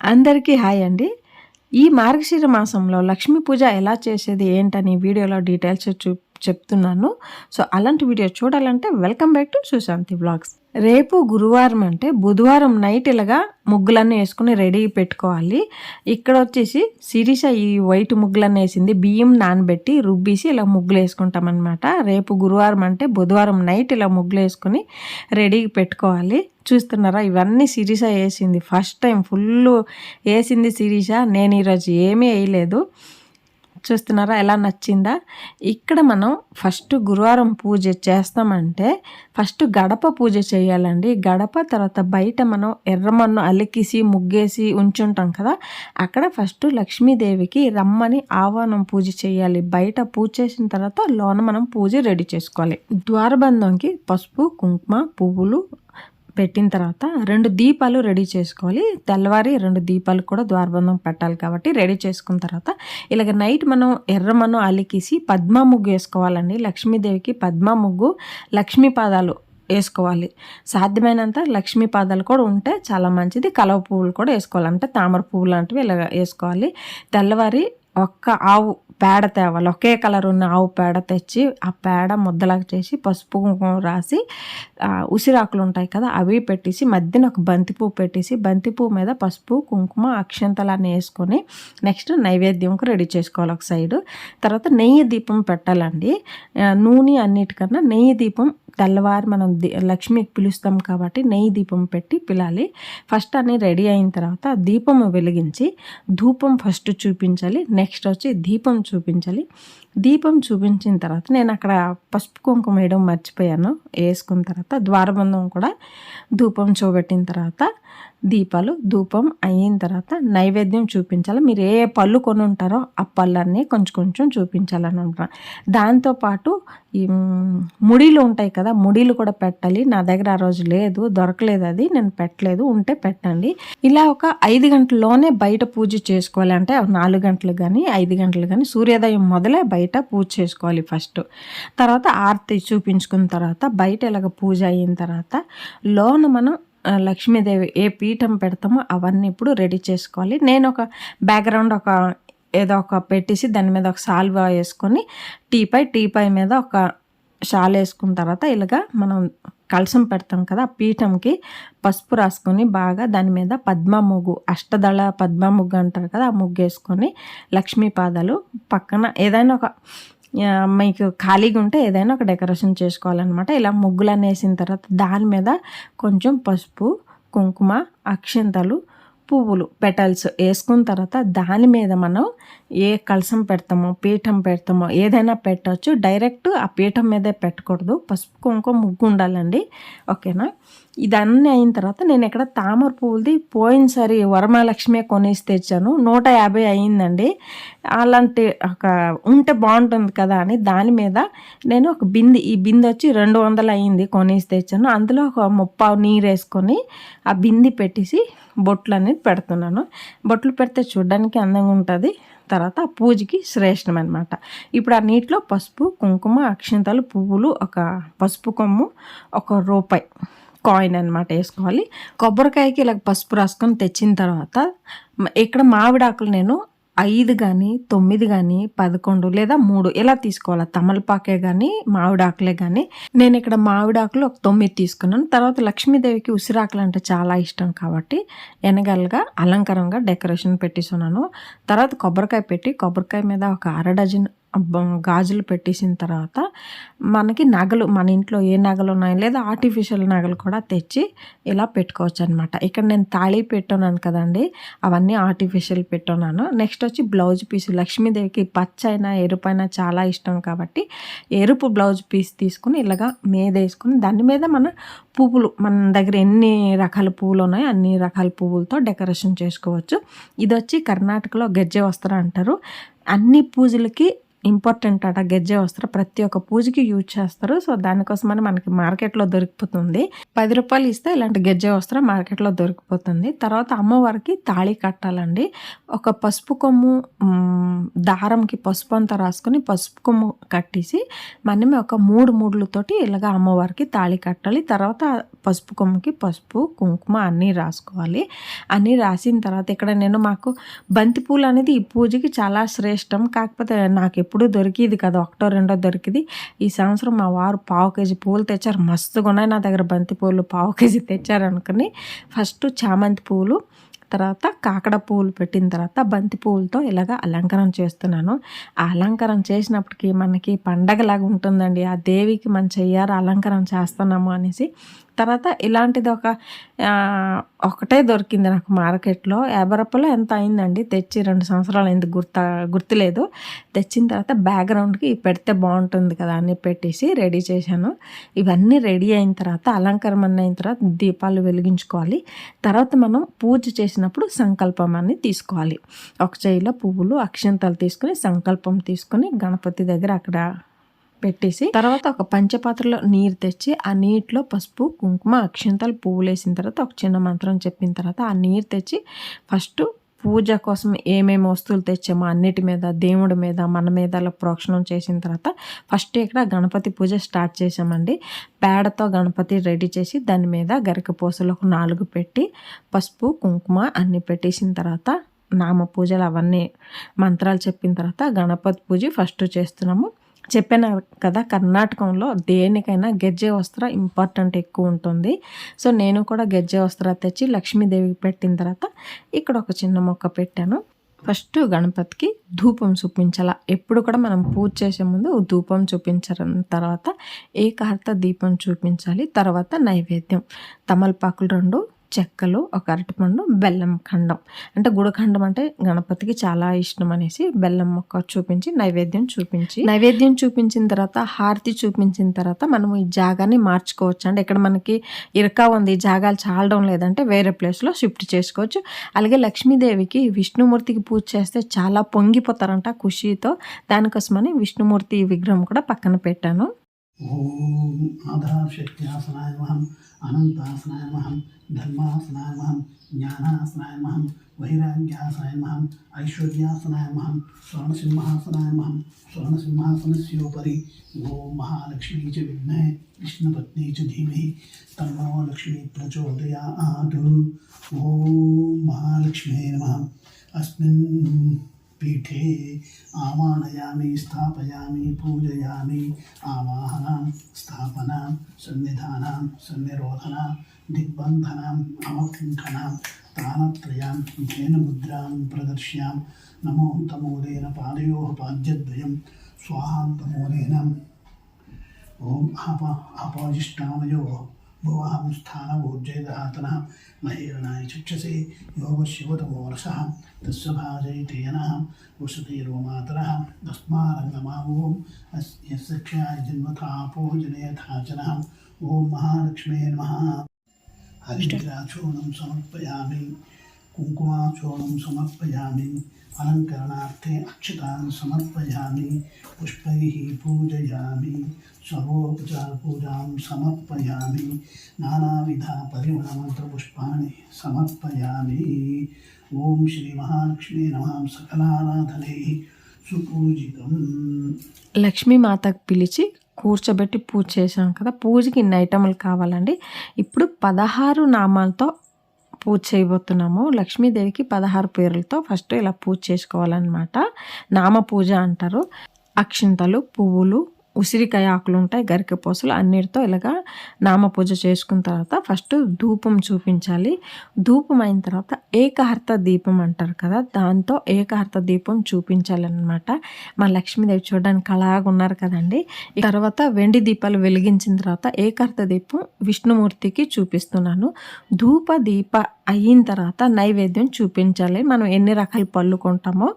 అందరికీ హాయ్ అండి. ఈ మార్గశిర మాసంలో లక్ష్మీ పూజ ఎలా చేసేది ఏంటని వీడియోలో డీటెయిల్స్ చూ చెప్తున్నాను. సో అలాంటి వీడియో చూడాలంటే welcome back to Sushanthi blogs. రేపు గురువారం అంటే బుధవారం నైట్ ఇలాగా ముగ్గులన్నీ వేసుకుని రెడీ పెట్టుకోవాలి. ఇక్కడ వచ్చేసి సిరిష ఈ వైట్ ముగ్గులన్నీ వేసింది. బియ్యం నానబెట్టి రుబ్బేసి ఇలా ముగ్గులు వేసుకుంటాం అనమాట రేపు గురువారం అంటే బుధవారం నైట్ ఇలా ముగ్గులు వేసుకుని రెడీ పెట్టుకోవాలి. చూస్తున్నారా? ఇవన్నీ సిరీస వేసింది. ఫస్ట్ టైం ఫుల్ వేసింది సిరీస నేను ఈరోజు ఏమీ వేయలేదు. చూస్తున్నారా? ఎలా నచ్చిందా? ఇక్కడ మనం ఫస్ట్ గురువారం పూజ చేస్తామంటే ఫస్ట్ గడప పూజ చేయాలండి. గడప తర్వాత బయట మనం ఎర్రమన్ను అలికిసి ముగ్గేసి ఉంచుంటాం కదా? అక్కడ ఫస్ట్ లక్ష్మీదేవికి రమ్మని ఆహ్వానం పూజ చేయాలి. బయట పూజ చేసిన తర్వాత లోన మనం పూజ రెడీ చేసుకోవాలి. ద్వారబంధంకి పసుపు కుంకుమ పువ్వులు పెట్టిన తర్వాత రెండు దీపాలు రెడీ చేసుకోవాలి. తెల్లవారి రెండు దీపాలు కూడా ద్వారబంధం పెట్టాలి కాబట్టి రెడీ చేసుకున్న తర్వాత ఇలాగ నైట్ మనం ఎర్రమను అలికిసి పద్మ ముగ్గు వేసుకోవాలండి. లక్ష్మీదేవికి పద్మ ముగ్గు లక్ష్మీ పాదాలు వేసుకోవాలి. సాధ్యమైనంత లక్ష్మీ పాదాలు కూడా ఉంటే చాలా మంచిది. కలవ పువ్వులు కూడా వేసుకోవాలి. అంటే తామర పువ్వులు లాంటివి ఇలా వేసుకోవాలి. తెల్లవారి ఒక్క ఆవు పేడ తేవాలి. ఒకే కలర్ ఉన్న ఆవు పేడ తెచ్చి ఆ పేడ ముద్దలాగా చేసి పసుపు కుంకుమ రాసి ఉసిరాకులు ఉంటాయి కదా అవి పెట్టేసి మధ్యన ఒక బంతిపువ్వు పెట్టేసి బంతిపువ్వు మీద పసుపు కుంకుమ అక్షంతలన్నీ వేసుకొని నెక్స్ట్ నైవేద్యంకు రెడీ చేసుకోవాలి ఒక సైడు. తర్వాత నెయ్యి దీపం పెట్టాలండి. నూనె అన్నిటికన్నా నెయ్యి దీపం తెల్లవారు మనం లక్ష్మికి పిలుస్తాం కాబట్టి నెయ్యి దీపం పెట్టి పిలాలి. ఫస్ట్ అన్ని రెడీ అయిన తర్వాత దీపం వెలిగించి ధూపం ఫస్ట్ చూపించాలి. నెక్స్ట్ వచ్చి దీపం చూపించాలి. దీపం చూపించిన తర్వాత నేను అక్కడ పసుపు కుంకుమ వేయడం మర్చిపోయాను. వేసుకున్న తర్వాత ద్వారబంధం కూడా ధూపం చూపెట్టిన తర్వాత దీపాలు ధూపం అయిన తర్వాత నైవేద్యం చూపించాలి. మీరు ఏ పళ్ళు కొని ఉంటారో ఆ పళ్ళన్నీ కొంచెం కొంచెం చూపించాలని అంటున్నాను. దాంతోపాటు ఈ ముడిలు ఉంటాయి కదా ముడిలు కూడా పెట్టాలి. నా దగ్గర ఆ రోజు లేదు దొరకలేదు అది నేను పెట్టలేదు ఉంటే పెట్టండి. ఇలా ఒక ఐదు గంటల్లోనే బయట పూజ చేసుకోవాలి అంటే నాలుగు గంటలు కానీ ఐదు గంటలు కానీ సూర్యోదయం మొదలే బయట బయట పూజ చేసుకోవాలి ఫస్ట్. తర్వాత ఆర్తి చూపించుకున్న తర్వాత బయట ఇలాగ పూజ అయిన తర్వాత లోన మనం లక్ష్మీదేవి ఏ పీఠం పెడతామో అవన్నీ ఇప్పుడు రెడీ చేసుకోవాలి. నేను ఒక బ్యాక్గ్రౌండ్ ఒక ఏదో ఒక పెట్టేసి దాని మీద ఒక సాల్వా వేసుకొని టీపై టీపై మీద ఒక షాల్ వేసుకున్న తర్వాత ఇలాగా మనం కలసం పెడతాం కదా ఆ పీఠంకి పసుపు రాసుకొని బాగా దాని మీద పద్మ ముగ్గు అష్టదళ పద్మ ముగ్గు అంటారు కదా ఆ ముగ్గు వేసుకొని లక్ష్మీ పాదాలు పక్కన ఏదైనా ఒక మీకు ఖాళీగా ఉంటే ఏదైనా ఒక డెకరేషన్ చేసుకోవాలన్నమాట. ఇలా ముగ్గులు అనేసిన తర్వాత దాని మీద కొంచెం పసుపు కుంకుమ అక్షింతలు పువ్వులు పెటల్స్ వేసుకున్న తర్వాత దాని మీద మనం ఏ కలసం పెడతామో పీఠం పెడతామో ఏదైనా పెట్టవచ్చు డైరెక్ట్ ఆ పీఠం మీదే పెట్టకూడదు. పసుపు కుంకుమ ముగ్గు ఉండాలండి. ఓకేనా ఇదన్నీ అయిన తర్వాత నేను ఇక్కడ తామర పువ్వులది పోయినసారి వరమహాలక్ష్మి కొనేసి తెచ్చాను. నూట యాభై అయిందండి. అలాంటి ఒక ఉంటే బాగుంటుంది కదా అని దాని మీద నేను ఒక బింది ఈ బింది వచ్చి రెండు వందలు అయింది కొనేసి తెచ్చాను. అందులో ఒక ముప్పావు నీరు వేసుకొని ఆ బింది పెట్టేసి బొట్లు అనేది పెడుతున్నాను. బొట్లు పెడితే చూడడానికి అందంగా ఉంటుంది. తర్వాత పూజకి శ్రేష్టం అనమాట ఇప్పుడు ఆ నీటిలో పసుపు కుంకుమ అక్షింతలు పువ్వులు ఒక పసుపు కొమ్ము ఒక రూపాయి. కాయిన్ అనమాట వేసుకోవాలి. కొబ్బరికాయకి ఇలా పసుపు రాసుకొని తెచ్చిన తర్వాత ఇక్కడ మామిడాకులు నేను ఐదు కానీ తొమ్మిది కానీ పదకొండు లేదా మూడు ఇలా తీసుకోవాలి? తమలపాకే కానీ మామిడాకులే కానీ నేను ఇక్కడ మామిడాకులు ఒక తొమ్మిది తీసుకున్నాను. తర్వాత లక్ష్మీదేవికి ఉసిరాకులు అంటే చాలా ఇష్టం కాబట్టి వెనగలగా అలంకారంగా డెకరేషన్ పెట్టిస్తున్నాను తర్వాత కొబ్బరికాయ పెట్టి కొబ్బరికాయ మీద ఒక అర డజన్ గాజులు పెట్టేసిన తర్వాత మనకి నగలు మన ఇంట్లో ఏ నగలు ఉన్నాయో లేదా ఆర్టిఫిషియల్ నగలు కూడా తెచ్చి ఇలా పెట్టుకోవచ్చు అనమాట ఇక్కడ నేను తాళి పెట్టున్నాను కదండి అవన్నీ ఆర్టిఫిషియల్ పెట్టున్నాను నెక్స్ట్ వచ్చి బ్లౌజ్ పీస్ లక్ష్మీదేవికి పచ్చైనా ఎరుపైనా ఎరుపు అయినా చాలా ఇష్టం కాబట్టి ఎరుపు బ్లౌజ్ పీస్ తీసుకుని ఇలాగా మీద వేసుకుని దాని మీద మన పువ్వులు మన దగ్గర ఎన్ని రకాల పువ్వులు ఉన్నాయో అన్ని రకాల పువ్వులతో డెకరేషన్ చేసుకోవచ్చు. ఇది వచ్చి కర్ణాటకలో గజ్జె వస్త్రం అంటారు. అన్ని పూజలకి ఇంపార్టెంట్ అట గెజ్జె వస్త్ర ప్రతి ఒక్క పూజకి యూజ్ చేస్తారు. సో దానికోసమని మనకి మార్కెట్లో దొరికిపోతుంది. పది రూపాయలు ఇస్తే ఇలాంటి గెజ్జె వస్త్రం మార్కెట్లో దొరికిపోతుంది. తర్వాత అమ్మవారికి తాళి కట్టాలండి. ఒక పసుపు కొమ్ము దారంకి పసుపు అంతా రాసుకొని పసుపు కొమ్ము కట్టేసి మనమే ఒక మూడు మూడులతోటి ఇలాగ అమ్మవారికి తాళి కట్టాలి. తర్వాత పసుపు కొమ్ముకి పసుపు కుంకుమ అన్నీ రాసుకోవాలి. అన్నీ రాసిన తర్వాత ఇక్కడ నేను మాకు బంతి పూలు అనేది ఈ పూజకి చాలా శ్రేష్టం. కాకపోతే నాకు ఎప్పుడు దొరికిది కదా ఒకటో రెండో దొరికింది. ఈ సంవత్సరం మా వారు పావు కేజీ పూలు తెచ్చారు. మస్తుగా ఉన్నాయి నా దగ్గర బంతి పూలు పావు కేజీ తెచ్చారు అనుకుని ఫస్ట్ చామంతి పూలు తర్వాత కాకడ పువ్వులు పెట్టిన తర్వాత బంతి పువ్వులతో ఇలాగ అలంకరణ చేస్తున్నాను. ఆ అలంకరణ చేసినప్పటికీ మనకి పండగలాగా ఉంటుందండి. ఆ దేవికి మన చెయ్యారు అలంకరణ చేస్తున్నాము అనేసి. తర్వాత ఇలాంటిది ఒక ఒకటే దొరికింది నాకు మార్కెట్లో. యాభై రూపాయలు ఎంత అయిందండి? తెచ్చి రెండు సంవత్సరాలు అయింది గుర్త గుర్తులేదు. తెచ్చిన తర్వాత బ్యాక్గ్రౌండ్కి పెడితే బాగుంటుంది కదా అని పెట్టేసి రెడీ చేశాను. ఇవన్నీ రెడీ అయిన తర్వాత అలంకరణ అయిన తర్వాత దీపాలు వెలిగించుకోవాలి. తర్వాత మనం పూజ చేసినప్పుడు సంకల్పం అని తీసుకోవాలి. ఒక చేయిలో పువ్వులు అక్షంతాలు తీసుకుని సంకల్పం తీసుకుని గణపతి దగ్గర అక్కడ పెట్టేసి తర్వాత ఒక పంచపాత్రలో నీరు తెచ్చి ఆ నీటిలో పసుపు కుంకుమ అక్షంతాలు పువ్వులు వేసిన తర్వాత ఒక చిన్న మంత్రం చెప్పిన తర్వాత ఆ నీరు తెచ్చి ఫస్ట్ పూజ కోసం ఏమేమి వస్తువులు తెచ్చామో అన్నిటి మీద దేవుడి మీద మన మీద అలా ప్రోక్షణం చేసిన తర్వాత ఫస్ట్ ఇక్కడ గణపతి పూజ స్టార్ట్ చేసామండి పేడతో గణపతి రెడీ చేసి దాని మీద గరికపూసలు ఒక నాలుగు పెట్టి పసుపు కుంకుమ అన్నీ పెట్టేసిన తర్వాత నామ పూజలు అవన్నీ మంత్రాలు చెప్పిన తర్వాత గణపతి పూజ ఫస్ట్ చేస్తున్నాము. చెప్పాను కదా కర్ణాటకంలో దేనికైనా గెజ్జె వస్త్ర ఇంపార్టెంట్ ఎక్కువ ఉంటుంది. సో నేను కూడా గెజ్జె వస్త్ర తెచ్చి లక్ష్మీదేవికి పెట్టిన తర్వాత ఇక్కడ ఒక చిన్న మొక్క పెట్టాను. ఫస్ట్ గణపతికి ధూపం చూపించాల. ఎప్పుడు కూడా మనం పూజ చేసే ముందు ధూపం చూపించడం తర్వాత ఏకార్త దీపం చూపించాలి. తర్వాత నైవేద్యం. తమలపాకులు రెండు చెక్కలు ఒక అరటిపండు బెల్లం ఖండం. అంటే గుడఖండం అంటే గణపతికి చాలా ఇష్టం అనేసి బెల్లం మొక్క చూపించి నైవేద్యం చూపించి నైవేద్యం చూపించిన తర్వాత హారతి చూపించిన తర్వాత మనం ఈ జాగాని మార్చుకోవచ్చు. అంటే ఇక్కడ మనకి ఇరకా ఉంది ఈ జాగాలు చాలడం లేదంటే వేరే ప్లేస్లో షిఫ్ట్ చేసుకోవచ్చు. అలాగే లక్ష్మీదేవికి విష్ణుమూర్తికి పూజ చేస్తే చాలా పొంగిపోతారంట ఖుషీతో దానికోసమని విష్ణుమూర్తి విగ్రహం కూడా పక్కన పెట్టాను. ఓం ఆధారశక్త్యాసనాయ నమః అనంతాసనాయ నమః ధర్మాసనాయ నమః జ్ఞానాసనాయ నమః వైరాగ్యాసనాయ నమః ఐశ్వర్యాసనాయ నమః స్వర్ణసింహాసనాయ నమః స్వర్ణసింహాసనస్యోపరి ఓం మహాలక్ష్మీ చ విద్మహే కృష్ణపత్ని చ ధీమహి తన్నో లక్ష్మీ ప్రచోదయాత్ ఓం మహాలక్ష్మే నమః అస్మిన్ పీఠే ఆవానయామి స్థాపయామి పూజయామి ఆవాహనాం స్థాపనాం సన్నిధానాం సన్నిరోధన దిగ్బంధనాం అవకుంఠనాం తానత్రయాం ధ్యేనముద్రాం ప్రదర్శ్యాం నమో తమోదేన పాదయో పాద్యద్వయం స్వాహాంతమోదేన ఓం అప అపోజిష్టానయో भुवाहं स्थानवोर्जयदहातनः महीर्णाय चक्षसे योग शिवतमोरस भाजयते यनः वसतिरोमातरः तस्मारङ्गमावों यस्य क्षयाय ओं महालक्ष्मे नम। हरिद्राचूर्ण समर्पयामी। कुंकुमाचूर्ण समर्पयामी। అక్షతాన్ని సమర్పయామి పుష్పైः పూజయామి సర్వోపచార పూజాం సమర్పయామి నానావిధ పరిమళమంత్రపుష్పాణి సమర్పయామి ఓం శ్రీ మహాలక్ష్మీ నమః సకలారాధనే సుపూజితం లక్ష్మీమాతకు పిలిచి కూర్చోబెట్టి పూజ చేశాం కదా పూజకి ఇన్ని ఐటములు కావాలండి. ఇప్పుడు పదహారు నామాలతో పూజ చేయబోతున్నాము. లక్ష్మీదేవికి పదహారు పేర్లతో ఫస్ట్ ఇలా పూజ చేసుకోవాలన్నమాట. నామ పూజ అంటారు. అక్షింతలు పువ్వులు ఉసిరికాయ ఆకులు ఉంటాయి గరిక పూసలు అన్నిటితో ఇలాగా నామ పూజ చేసుకున్న తర్వాత ఫస్ట్ ధూపం చూపించాలి. ధూపం అయిన తర్వాత ఏకహర్త దీపం అంటారు కదా దాంతో ఏకహర్త దీపం చూపించాలన్నమాట. మా లక్ష్మీదేవి చూడడానికి అలాగా ఉన్నారు కదండి. తర్వాత వెండి దీపాలు వెలిగించిన తర్వాత ఏకహర్త దీపం విష్ణుమూర్తికి చూపిస్తున్నాను. ధూప దీప అయిన తర్వాత నైవేద్యం చూపించాలి. మనం ఎన్ని రకాల పళ్ళు కొంటామో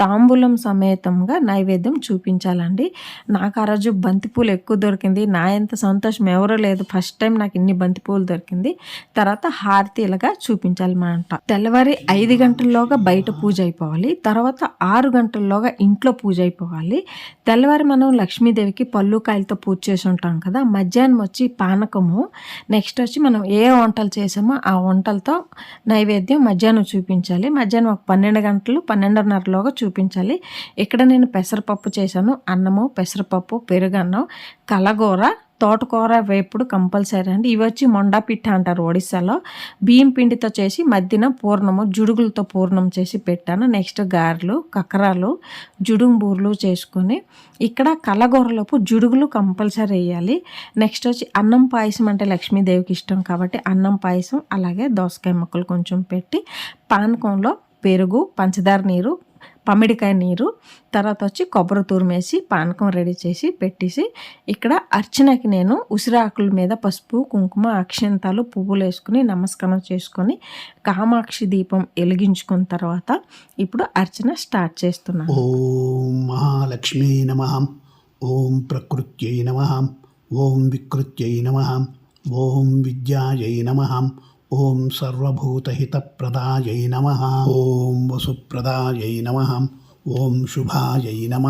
తాంబూలం సమేతంగా నైవేద్యం చూపించాలండి. నాకు ఆ రోజు బంతిపూలు ఎక్కువ దొరికింది. నా ఎంత సంతోషం ఎవరో లేదు. ఫస్ట్ టైం నాకు ఇన్ని బంతిపూలు దొరికింది. తర్వాత హారతి ఇలాగా చూపించాలన్నమాట. తెల్లవారి ఐదు గంటల్లోగా బయట పూజ అయిపోవాలి. తర్వాత ఆరు గంటల్లోగా ఇంట్లో పూజ అయిపోవాలి. తెల్లవారి మనం లక్ష్మీదేవికి పళ్ళు కాయలతో పూజ చేసి ఉంటాం కదా. మధ్యాహ్నం వచ్చి పానకము. నెక్స్ట్ వచ్చి మనం ఏ వంటలు చేసామో ఆ వంటలతో నైవేద్యం మధ్యాహ్నం చూపించాలి. మధ్యాహ్నం ఒక పన్నెండు గంటలు పన్నెండున్నరలోగా చూపించాలి. ఇక్కడ నేను పెసరపప్పు చేశాను. అన్నము పెసరపప్పు పెరుగన్నం కలగూర తోటకూర వేపుడు కంపల్సరీ అండి. ఇవి వచ్చి మొండాపిట్ట అంటారు ఒడిస్సాలో. బియ్యం పిండితో చేసి మధ్యన పూర్ణము జుడుగులతో పూర్ణం చేసి పెట్టాను. నెక్స్ట్ గారెలు కక్కరాలు జుడుంబూర్లు చేసుకొని ఇక్కడ కలగూరలోపు జుడుగులు కంపల్సరీ వేయాలి. నెక్స్ట్ వచ్చి అన్నం పాయసం అంటే లక్ష్మీదేవికి ఇష్టం కాబట్టి అన్నం పాయసం అలాగే దోసకాయ ముక్కలు కొంచెం పెట్టి పానకంలో పెరుగు పంచదార నీరు పమిడికాయ నీరు తర్వాత వచ్చి కొబ్బరి తురిమేసి పానకం రెడీ చేసి పెట్టేసి ఇక్కడ అర్చనకి నేను ఉసిరాకుల మీద పసుపు కుంకుమ అక్షంతాలు పువ్వులు వేసుకుని నమస్కారం చేసుకొని కామాక్షి దీపం వెలిగించుకున్న తర్వాత ఇప్పుడు అర్చన స్టార్ట్ చేస్తున్నాను. ఓం మహాలక్ష్మీ నమ. ఓం ప్రకృత్యై నమ. ఓం వికృత్యై నమ. ఓం విద్యాయై నమ. ఓం సర్వభూతహితప్రదాయై నమ ఓం వసుప్రదాయై నమ ఓం శుభాయై నమ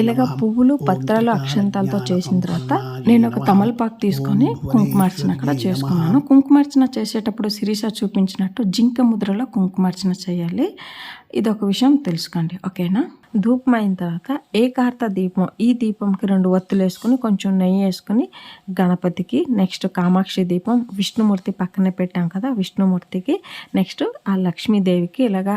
ఇలాగ. పువ్వులు పత్రాలు అక్షంతాలతో చేసిన తర్వాత నేను ఒక. తమలపాకు తీసుకొని కుంకుమార్చన అక్కడ చేసుకున్నాను. కుంకుమార్చన చేసేటప్పుడు శిరీష చూపించినట్టు జింక ముద్రలో కుంకుమార్చన చేయాలి ఇది ఒక విషయం తెలుసుకోండి ఓకేనా ధూపం అయిన తర్వాత ఏకార్త దీపం ఈ దీపంకి రెండు ఒత్తులు వేసుకుని కొంచెం నెయ్యి వేసుకుని గణపతికి నెక్స్ట్ కామాక్షి దీపం విష్ణుమూర్తి పక్కనే పెట్టాం కదా విష్ణుమూర్తికి నెక్స్ట్ ఆ లక్ష్మీదేవికి ఇలాగా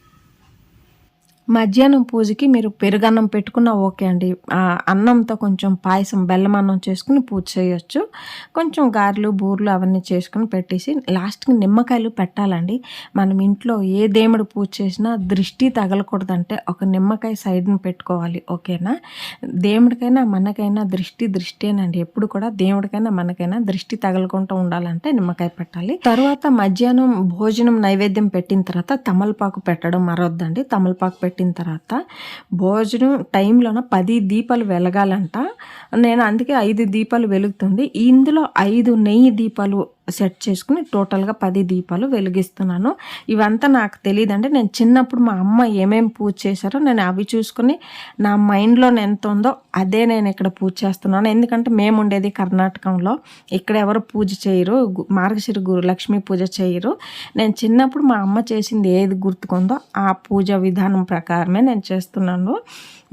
మధ్యాహ్నం పూజకి మీరు పెరుగన్నం పెట్టుకున్నా ఓకే అండి. అన్నంతో కొంచెం పాయసం బెల్లం అన్నం చేసుకుని పూజ చేయొచ్చు. కొంచెం గారెలు బూర్లు అవన్నీ చేసుకుని పెట్టేసి లాస్ట్కి నిమ్మకాయలు పెట్టాలండి. మనం ఇంట్లో ఏ దేవుడు పూజ చేసినా దృష్టి తగలకూడదంటే ఒక నిమ్మకాయ సైడ్ని పెట్టుకోవాలి ఓకేనా? దేవుడికైనా మనకైనా దృష్టి దృష్టినండి ఎప్పుడు కూడా దేవుడికైనా మనకైనా దృష్టి తగలకుండా ఉండాలంటే నిమ్మకాయ పెట్టాలి. తర్వాత మధ్యాహ్నం భోజనం నైవేద్యం పెట్టిన తర్వాత తమలపాకు పెట్టడం మరొద్దండి. తమలపాకు పెట్టిన తర్వాత భోజనం టైంలోన పది దీపాలు వెలగాలంట. నేను అందుకే ఐదు దీపాలు వెలుగుతుంది. ఇందులో ఐదు నెయ్యి దీపాలు సెట్ చేసుకుని టోటల్గా పది దీపాలు వెలిగిస్తున్నాను. ఇవంతా నాకు తెలియదంటే నేను చిన్నప్పుడు మా అమ్మ ఏమేమి పూజ చేశారో నేను అవి చూసుకుని నా మైండ్లో ఎంత ఉందో అదే నేను ఇక్కడ పూజ చేస్తున్నాను. ఎందుకంటే మేము ఉండేది కర్ణాటకంలో. ఇక్కడ ఎవరు పూజ చేయరు. గు- మార్గశిర గురు లక్ష్మీ పూజ చేయరు. నేను చిన్నప్పుడు మా అమ్మ చేసింది ఏది గుర్తుకుందో ఆ పూజ విధానం ప్రకారమే నేను చేస్తున్నాను.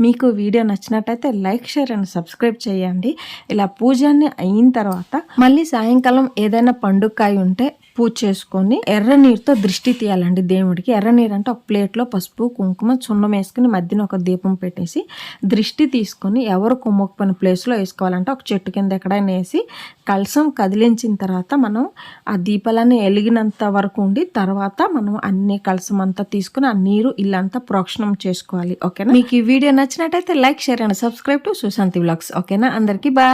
మీకు వీడియో నచ్చినట్టయితే లైక్ షేర్ అండ్ సబ్స్క్రైబ్ చేయండి. ఇలా పూజాన్ని అయిన తర్వాత మళ్ళీ సాయంకాలం ఏదైనా పండుగ ఉంటే పూజ చేసుకొని ఎర్ర నీరుతో దృష్టి తీయాలండి దేవుడికి. ఎర్ర నీరు అంటే ఒక ప్లేట్లో పసుపు కుంకుమ చున్నం వేసుకుని మధ్యన ఒక దీపం పెట్టేసి దృష్టి తీసుకొని ఎవరు కుమ్మకపోయిన ప్లేస్లో వేసుకోవాలంటే ఒక చెట్టు కింద ఎక్కడైనా వేసి కలసం కదిలించిన తర్వాత మనం ఆ దీపాలన్నీ వెలిగినంత వరకు ఉండి తర్వాత మనం అన్ని కలసం అంతా తీసుకుని ఆ నీరు ఇల్లంతా ప్రోక్షణం చేసుకోవాలి. ఓకేనా? మీకు ఈ వీడియో నచ్చినట్టయితే like share and subscribe to Sushanthi vlogs. ఓకేనా? అందరికీ బాయ్.